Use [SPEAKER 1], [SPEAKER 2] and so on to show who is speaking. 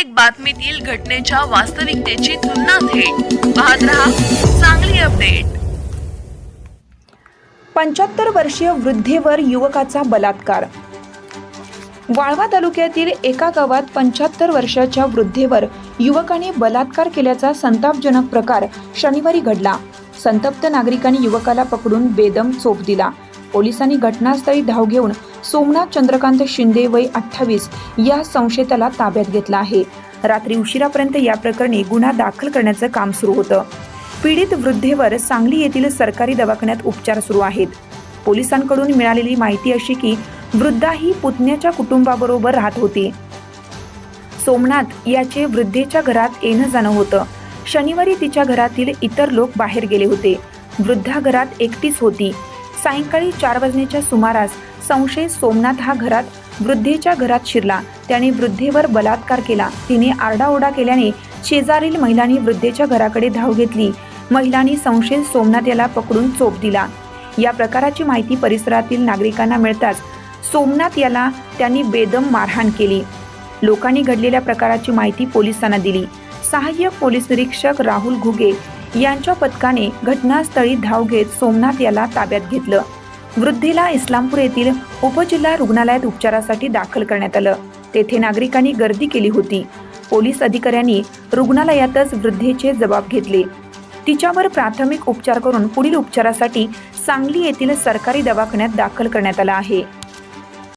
[SPEAKER 1] प्रत्येक बातमीतील घटनेच्या वास्तविकतेची तुलना थेट. पाहत रहा चांगली अपडेट.
[SPEAKER 2] पंच्याहत्तर वर्षीय वृद्धेवर युवकाचा बलात्कार. वाळवा तालुक्यातील एका गावात पंच्याहत्तर वर्षाच्या वृद्धेवर युवकाने बलात्कार केल्याचा संतापजनक प्रकार शनिवारी घडला. संतप्त नागरिकांनी युवकाला पकडून बेदम चोप दिला. पोलिसांनी घटनास्थळी धाव घेऊन सोमनाथ चंद्रकांत शिंदे वय अठ्ठावीस या संशयिताला ताब्यात घेतला आहे. रात्री उशिरापर्यंत या प्रकरणी गुन्हा दाखल करण्याचं काम सुरू होतं. पीडित वृद्धेवर सांगली येथील सरकारी दवाखान्यात उपचार सुरू आहेत. पोलिसांकडून मिळालेली माहिती अशी की वृद्धा ही पुतण्याच्या कुटुंबाबरोबर राहत होती. सोमनाथ याचे वृद्धेच्या घरात येणं जाणं होतं. शनिवारी तिच्या घरातील इतर लोक बाहेर गेले होते. वृद्धा घरात एकटीच होती. सायंकाळी चार वाजण्याच्या सुमारास संशय सोमनाथ हा घरात वृद्धेच्या घरात शिरला. त्याने वृद्धेवर बलात्कार केला. तिने आरडाओरडा केल्याने शेजारील महिलांनी वृद्धेच्या घराकडे धाव घेतली. महिलांनी संशयित सोमनाथ याला पकडून चोप दिला. या प्रकाराची माहिती परिसरातील नागरिकांना मिळताच सोमनाथ याला त्यांनी बेदम मारहाण केली. लोकांनी घडलेल्या प्रकाराची माहिती पोलिसांना दिली. सहाय्यक पोलीस निरीक्षक राहुल घुगे यांच्या पथकाने घटनास्थळी धाव घेत सोमनाथ याला ताब्यात घेतलं. वृद्धेला इस्लामपूर येथील उपजिल्हा रुग्णालयात उपचारासाठी दाखल करण्यात आलं. तेथे नागरिकांनी गर्दी केली होती. पोलीस अधिकाऱ्यांनी रुग्णालयातच वृद्धेचे जबाब घेतले. तिच्यावर प्राथमिक उपचार करून पुढील उपचारासाठी सांगली येथील सरकारी दवाखान्यात दाखल करण्यात आला आहे.